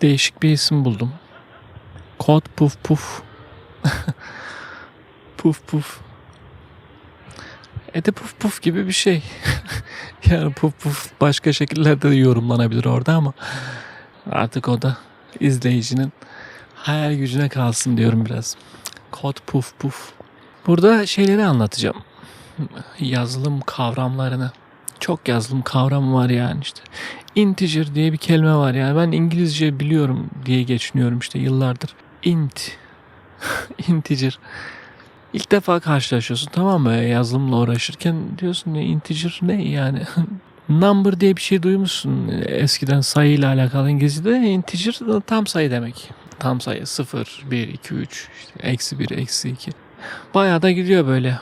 değişik bir isim buldum. Kod puf puf. puf puf. E de puf puf gibi bir şey. yani puf puf başka şekillerde de yorumlanabilir orada ama artık o da izleyicinin hayal gücüne kalsın diyorum biraz. Kod puf puf. Burada şeyleri anlatacağım. Yazılım kavramlarını. Çok yazılım kavramı var yani işte. Integer diye bir kelime var yani ben İngilizce biliyorum diye geçiniyorum işte yıllardır. Int. integer. İlk defa karşılaşıyorsun tamam mı yazılımla uğraşırken diyorsun ne integer ne yani number diye bir şey duymuşsun eskiden sayıyla alakalı İngilizce'de integer tam sayı demek. Tam sayı 0, 1, 2, 3, işte eksi 1, eksi 2. Bayağı da gidiyor böyle.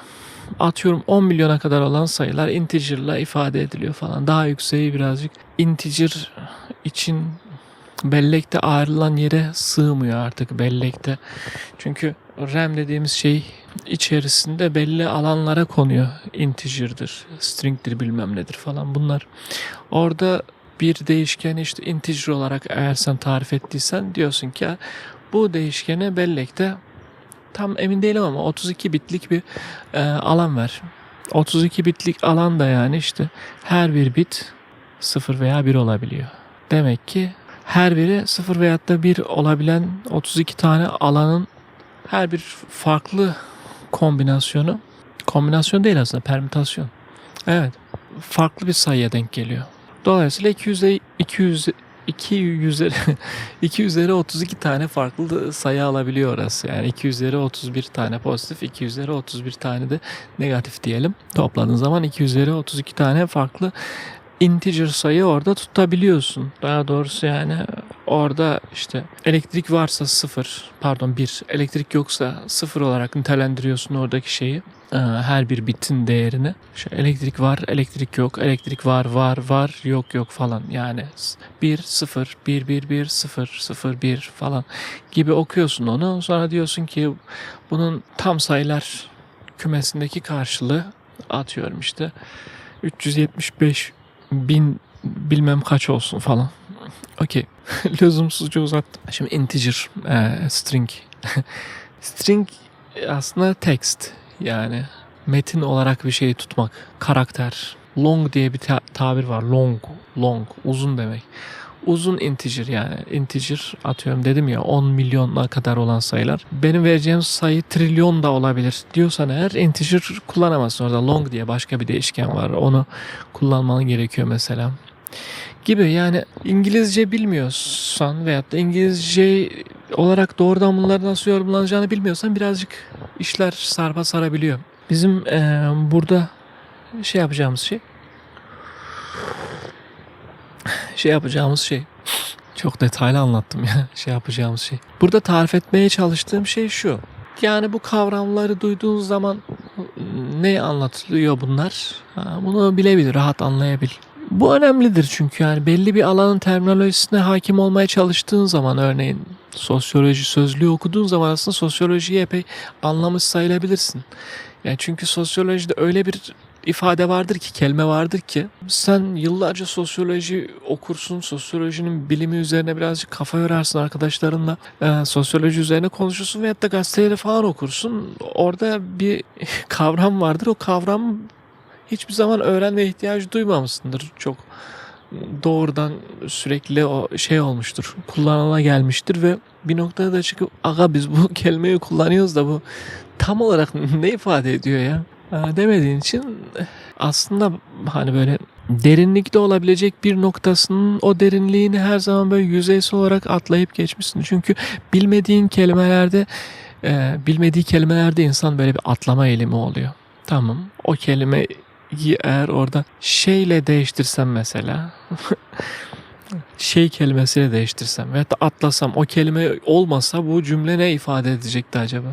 Atıyorum 10 milyona kadar olan sayılar integer'la ifade ediliyor falan. Daha yükseği birazcık integer için bellekte ayrılan yere sığmıyor artık bellekte. Çünkü RAM dediğimiz şey içerisinde belli alanlara konuyor. Integer'dır, string'dir bilmem nedir falan bunlar. Orada bir değişkeni işte integer olarak eğer sen tarif ettiysen diyorsun ki bu değişkene bellekte tam emin değilim ama 32 bitlik bir e, alan ver. 32 bitlik alan da yani işte her bir bit 0 veya 1 olabiliyor. Demek ki her biri 0 veya da 1 olabilen 32 tane alanın her bir farklı kombinasyonu kombinasyon değil aslında permütasyon. Evet. Farklı bir sayıya denk geliyor. Dolayısıyla 200'e 200 2 üzeri 2 üzeri 32 tane farklı sayı alabiliyor orası. Yani 2 üzeri 31 tane pozitif, 2 üzeri 31 tane de negatif diyelim. Topladığın zaman 2 üzeri 32 tane farklı integer sayı orada tutabiliyorsun. Daha doğrusu yani orada işte elektrik varsa sıfır pardon bir elektrik yoksa sıfır olarak nitelendiriyorsun oradaki şeyi ee, her bir bitin değerini. İşte elektrik var, elektrik yok, elektrik var, var, var, yok, yok falan. Yani 1, 0, 1, 1, 1, 0, 0, 1 falan gibi okuyorsun onu. Sonra diyorsun ki bunun tam sayılar kümesindeki karşılığı atıyorum işte 375 bin bilmem kaç olsun falan. Okey. Lüzumsuzca uzattım. Şimdi integer, e, string. string aslında text yani metin olarak bir şeyi tutmak. Karakter. Long diye bir ta- tabir var. Long, long, uzun demek. Uzun integer yani. Integer atıyorum dedim ya 10 milyona kadar olan sayılar. Benim vereceğim sayı trilyon da olabilir diyorsan eğer integer kullanamazsın. Orada long diye başka bir değişken var. Onu kullanman gerekiyor mesela gibi yani İngilizce bilmiyorsan veyahut da İngilizce olarak doğrudan bunları nasıl yorumlanacağını bilmiyorsan birazcık işler sarpa sarabiliyor. Bizim e, burada şey yapacağımız şey şey yapacağımız şey çok detaylı anlattım ya şey yapacağımız şey. Burada tarif etmeye çalıştığım şey şu. Yani bu kavramları duyduğun zaman ne anlatılıyor bunlar? Bunu bilebilir, rahat anlayabil. Bu önemlidir çünkü yani belli bir alanın terminolojisine hakim olmaya çalıştığın zaman örneğin sosyoloji sözlüğü okuduğun zaman aslında sosyolojiyi epey anlamış sayılabilirsin. Yani çünkü sosyolojide öyle bir ifade vardır ki, kelime vardır ki sen yıllarca sosyoloji okursun, sosyolojinin bilimi üzerine birazcık kafa yorarsın arkadaşlarınla, e, sosyoloji üzerine konuşursun veyahut da gazeteleri falan okursun. Orada bir kavram vardır. O kavram hiçbir zaman öğrenme ihtiyacı duymamışsındır çok doğrudan sürekli o şey olmuştur. Kullanıla gelmiştir ve bir noktada da çıkıp aga biz bu kelimeyi kullanıyoruz da bu tam olarak ne ifade ediyor ya? demediğin için aslında hani böyle derinlikte olabilecek bir noktasının o derinliğini her zaman böyle yüzeysel olarak atlayıp geçmişsin. Çünkü bilmediğin kelimelerde e, bilmediği kelimelerde insan böyle bir atlama eğilimi oluyor. Tamam o kelime eğer orada şeyle değiştirsem mesela şey kelimesiyle değiştirsem veya da atlasam o kelime olmasa bu cümle ne ifade edecekti acaba?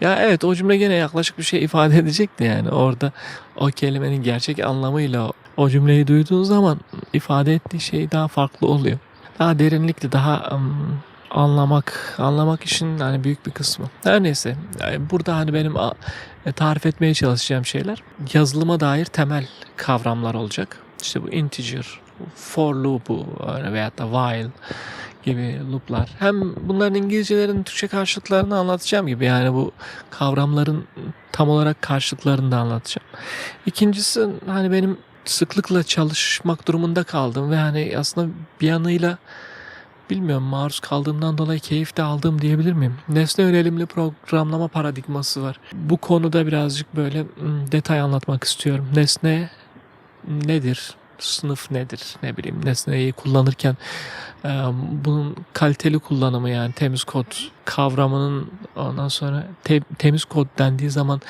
Ya evet o cümle gene yaklaşık bir şey ifade edecekti yani orada o kelimenin gerçek anlamıyla o cümleyi duyduğun zaman ifade ettiği şey daha farklı oluyor. Daha derinlikli, daha um, anlamak, anlamak işin hani büyük bir kısmı. Her neyse yani burada hani benim tarif etmeye çalışacağım şeyler yazılıma dair temel kavramlar olacak. İşte bu integer, for loop'u veyahut da while gibi loop'lar. Hem bunların İngilizcelerin Türkçe karşılıklarını anlatacağım gibi yani bu kavramların tam olarak karşılıklarını da anlatacağım. İkincisi hani benim sıklıkla çalışmak durumunda kaldım ve hani aslında bir yanıyla bilmiyorum maruz kaldığımdan dolayı keyif de aldım diyebilir miyim? Nesne yönelimli programlama paradigması var. Bu konuda birazcık böyle hmm, detay anlatmak istiyorum. Nesne nedir? Sınıf nedir? Ne bileyim nesneyi kullanırken e, bunun kaliteli kullanımı yani temiz kod kavramının ondan sonra te- temiz kod dendiği zaman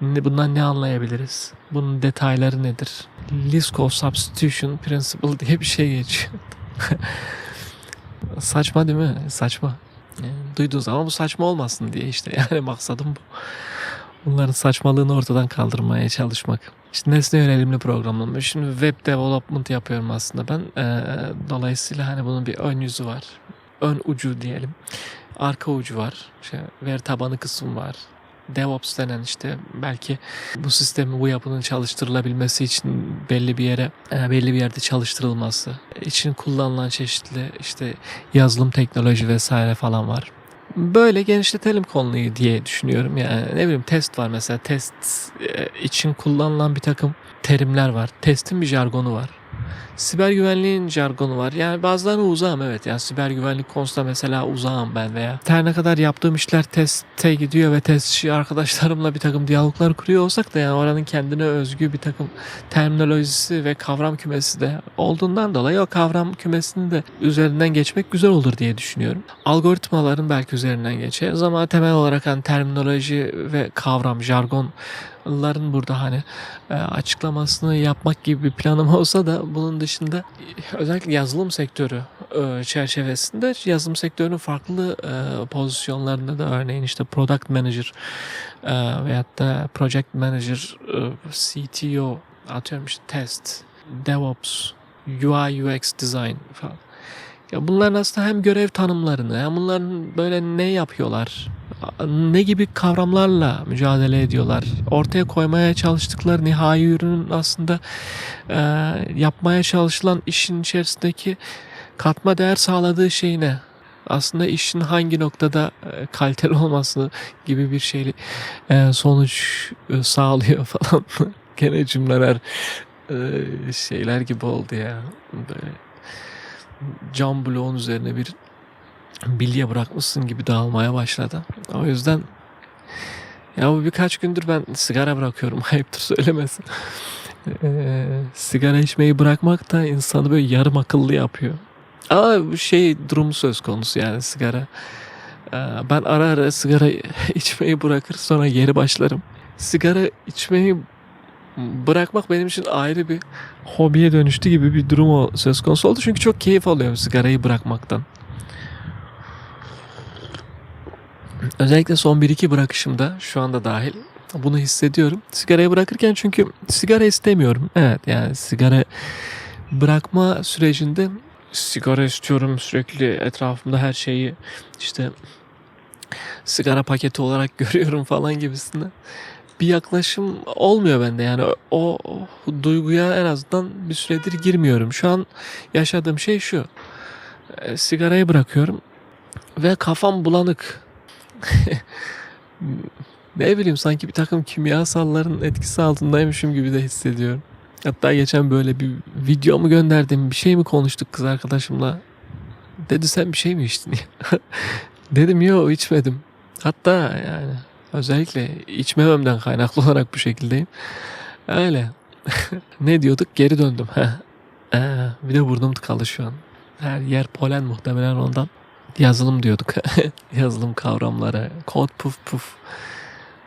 ne, bundan ne anlayabiliriz? Bunun detayları nedir? Liskov Substitution Principle diye bir şey geçiyor. Saçma değil mi? Saçma. Yani duyduğun zaman bu saçma olmasın diye işte yani maksadım bu. Bunların saçmalığını ortadan kaldırmaya çalışmak. İşte nesne yönelimli programlama. Şimdi web development yapıyorum aslında ben. Ee, dolayısıyla hani bunun bir ön yüzü var. Ön ucu diyelim. Arka ucu var. İşte veri tabanı kısım var. DevOps denen işte belki bu sistemin bu yapının çalıştırılabilmesi için belli bir yere e, belli bir yerde çalıştırılması için kullanılan çeşitli işte yazılım teknoloji vesaire falan var. Böyle genişletelim konuyu diye düşünüyorum. Yani ne bileyim test var mesela test e, için kullanılan bir takım terimler var. Testin bir jargonu var. Siber güvenliğin jargonu var. Yani bazılarına uzağım evet. Yani siber güvenlik konusunda mesela uzağım ben veya her ne kadar yaptığım işler teste gidiyor ve testçi arkadaşlarımla bir takım diyaloglar kuruyor olsak da yani oranın kendine özgü bir takım terminolojisi ve kavram kümesi de olduğundan dolayı o kavram kümesini de üzerinden geçmek güzel olur diye düşünüyorum. Algoritmaların belki üzerinden geçeriz ama temel olarak hani terminoloji ve kavram, jargonların burada hani e, açıklamasını yapmak gibi bir planım olsa da bunun dışında e, özellikle yazılım sektörü e, çerçevesinde yazılım sektörünün farklı pozisyonlarında da örneğin işte product manager veyahut da project manager, CTO atıyorum işte test, DevOps, UI UX design falan. Ya bunların aslında hem görev tanımlarını hem bunların böyle ne yapıyorlar, ne gibi kavramlarla mücadele ediyorlar, ortaya koymaya çalıştıkları nihai ürünün aslında e, yapmaya çalışılan işin içerisindeki katma değer sağladığı şey ne? Aslında işin hangi noktada e, kaliteli olması gibi bir şey e, sonuç e, sağlıyor falan. Gene cümleler e, şeyler gibi oldu ya. Böyle cam bloğun üzerine bir bilye bırakmışsın gibi dağılmaya başladı. O yüzden ya bu birkaç gündür ben sigara bırakıyorum. Ayıptır söylemesi. Ee, sigara içmeyi bırakmak da insanı böyle yarım akıllı yapıyor. Ama şey durumu söz konusu yani sigara. Ee, ben ara ara sigara içmeyi bırakır sonra geri başlarım. Sigara içmeyi bırakmak benim için ayrı bir hobiye dönüştü gibi bir durum söz konusu oldu. Çünkü çok keyif alıyorum sigarayı bırakmaktan. Özellikle son 1-2 bırakışımda şu anda dahil bunu hissediyorum. Sigarayı bırakırken çünkü sigara istemiyorum. Evet yani sigara bırakma sürecinde sigara istiyorum sürekli etrafımda her şeyi işte sigara paketi olarak görüyorum falan gibisinden bir yaklaşım olmuyor bende yani o, o duyguya en azından bir süredir girmiyorum. Şu an yaşadığım şey şu. E, sigarayı bırakıyorum ve kafam bulanık. ne bileyim sanki bir takım kimyasalların etkisi altındaymışım gibi de hissediyorum. Hatta geçen böyle bir video mu gönderdim bir şey mi konuştuk kız arkadaşımla. Dedi sen bir şey mi içtin? Dedim yok içmedim. Hatta yani özellikle içmememden kaynaklı olarak bu şekildeyim. Öyle. ne diyorduk? Geri döndüm. Ee, bir de burnum tıkalı şu an. Her yer polen muhtemelen ondan. Yazılım diyorduk. Yazılım kavramları. Kod puf puf.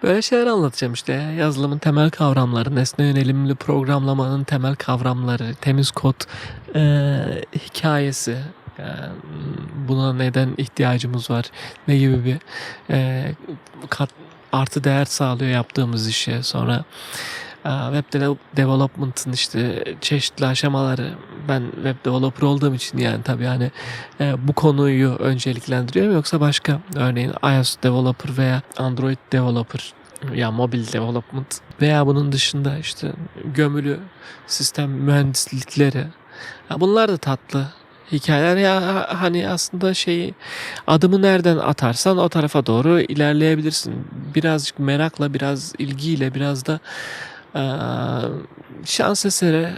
Böyle şeyler anlatacağım işte. ya. Yazılımın temel kavramları, nesne yönelimli programlamanın temel kavramları, temiz kod eee, hikayesi. Yani buna neden ihtiyacımız var? Ne gibi bir eee, kat, artı değer sağlıyor yaptığımız işe. Sonra eee, web de- development'ın işte çeşitli aşamaları. Ben web developer olduğum için yani tabii hani e, bu konuyu önceliklendiriyorum yoksa başka örneğin iOS developer veya Android developer ya mobil development veya bunun dışında işte gömülü sistem mühendislikleri. Bunlar da tatlı. Hikayeler ya hani aslında şeyi adımı nereden atarsan o tarafa doğru ilerleyebilirsin. Birazcık merakla, biraz ilgiyle, biraz da eee, şans eseri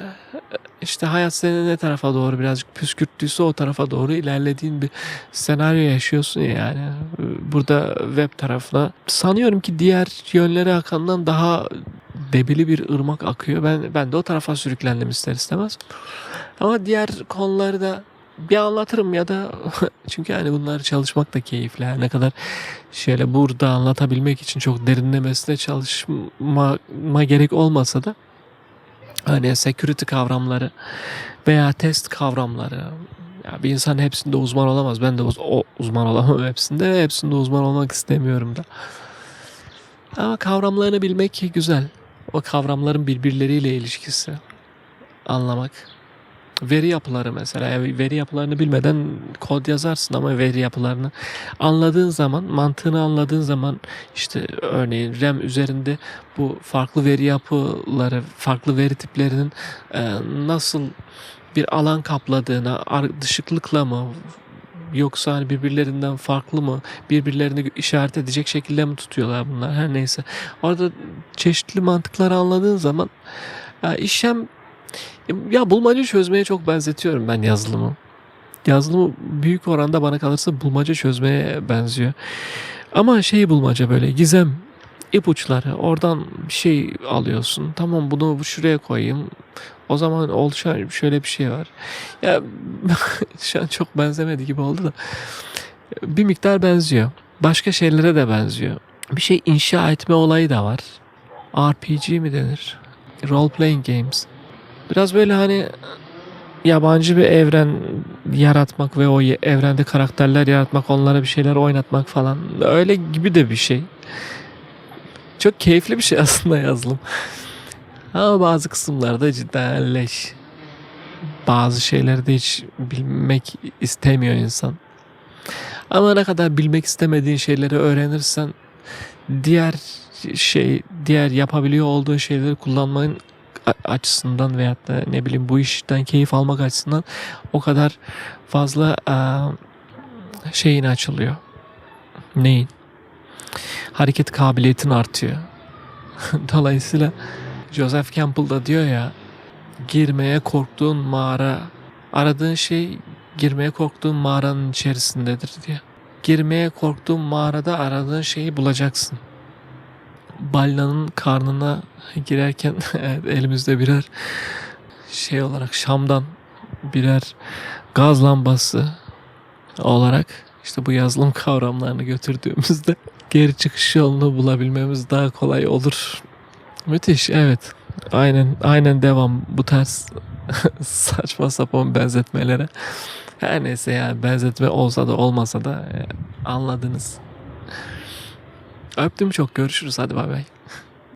işte hayat seni ne tarafa doğru birazcık püskürttüyse o tarafa doğru ilerlediğin bir senaryo yaşıyorsun ya yani. Burada web tarafına sanıyorum ki diğer yönlere akandan daha debili bir ırmak akıyor. Ben ben de o tarafa sürüklendim ister istemez. Ama diğer konuları da bir anlatırım ya da çünkü yani bunları çalışmak da keyifli. Her ne kadar şöyle burada anlatabilmek için çok derinlemesine çalışma gerek olmasa da hani security kavramları veya test kavramları ya bir insan hepsinde uzman olamaz. Ben de uz- o uzman olamam hepsinde. Hepsinde uzman olmak istemiyorum da. Ama kavramlarını bilmek güzel. O kavramların birbirleriyle ilişkisi anlamak. Veri yapıları mesela. Yani veri yapılarını bilmeden kod yazarsın ama veri yapılarını anladığın zaman, mantığını anladığın zaman işte örneğin RAM üzerinde bu farklı veri yapıları, farklı veri tiplerinin e, nasıl bir alan kapladığına, dışıklıkla mı yoksa hani birbirlerinden farklı mı, birbirlerini işaret edecek şekilde mi tutuyorlar bunlar her neyse. Orada çeşitli mantıkları anladığın zaman işlem ya bulmaca çözmeye çok benzetiyorum ben yazılımı. Yazılımı büyük oranda bana kalırsa bulmaca çözmeye benziyor. Ama şey bulmaca böyle gizem ipuçları oradan bir şey alıyorsun. Tamam bunu bu şuraya koyayım. O zaman oluşan şöyle bir şey var. Ya şu an çok benzemedi gibi oldu da bir miktar benziyor. Başka şeylere de benziyor. Bir şey inşa etme olayı da var. RPG mi denir? Role playing games. Biraz böyle hani yabancı bir evren yaratmak ve o evrende karakterler yaratmak, onlara bir şeyler oynatmak falan. Öyle gibi de bir şey. Çok keyifli bir şey aslında yazılım. Ama bazı kısımlarda cidden leş. Bazı şeyleri de hiç bilmek istemiyor insan. Ama ne kadar bilmek istemediğin şeyleri öğrenirsen diğer şey diğer yapabiliyor olduğun şeyleri kullanmanın açısından veyahut da ne bileyim bu işten keyif almak açısından o kadar fazla şeyin açılıyor. Neyin? Hareket kabiliyetin artıyor. Dolayısıyla Joseph Campbell da diyor ya girmeye korktuğun mağara aradığın şey girmeye korktuğun mağaranın içerisindedir diye. Girmeye korktuğun mağarada aradığın şeyi bulacaksın. Balinanın karnına girerken elimizde birer şey olarak Şam'dan birer gaz lambası olarak işte bu yazılım kavramlarını götürdüğümüzde geri çıkış yolunu bulabilmemiz daha kolay olur. Müthiş evet. Aynen aynen devam bu tarz saçma sapan benzetmelere. Her neyse yani benzetme olsa da olmasa da e, anladınız. Öptüm çok görüşürüz hadi bay bay.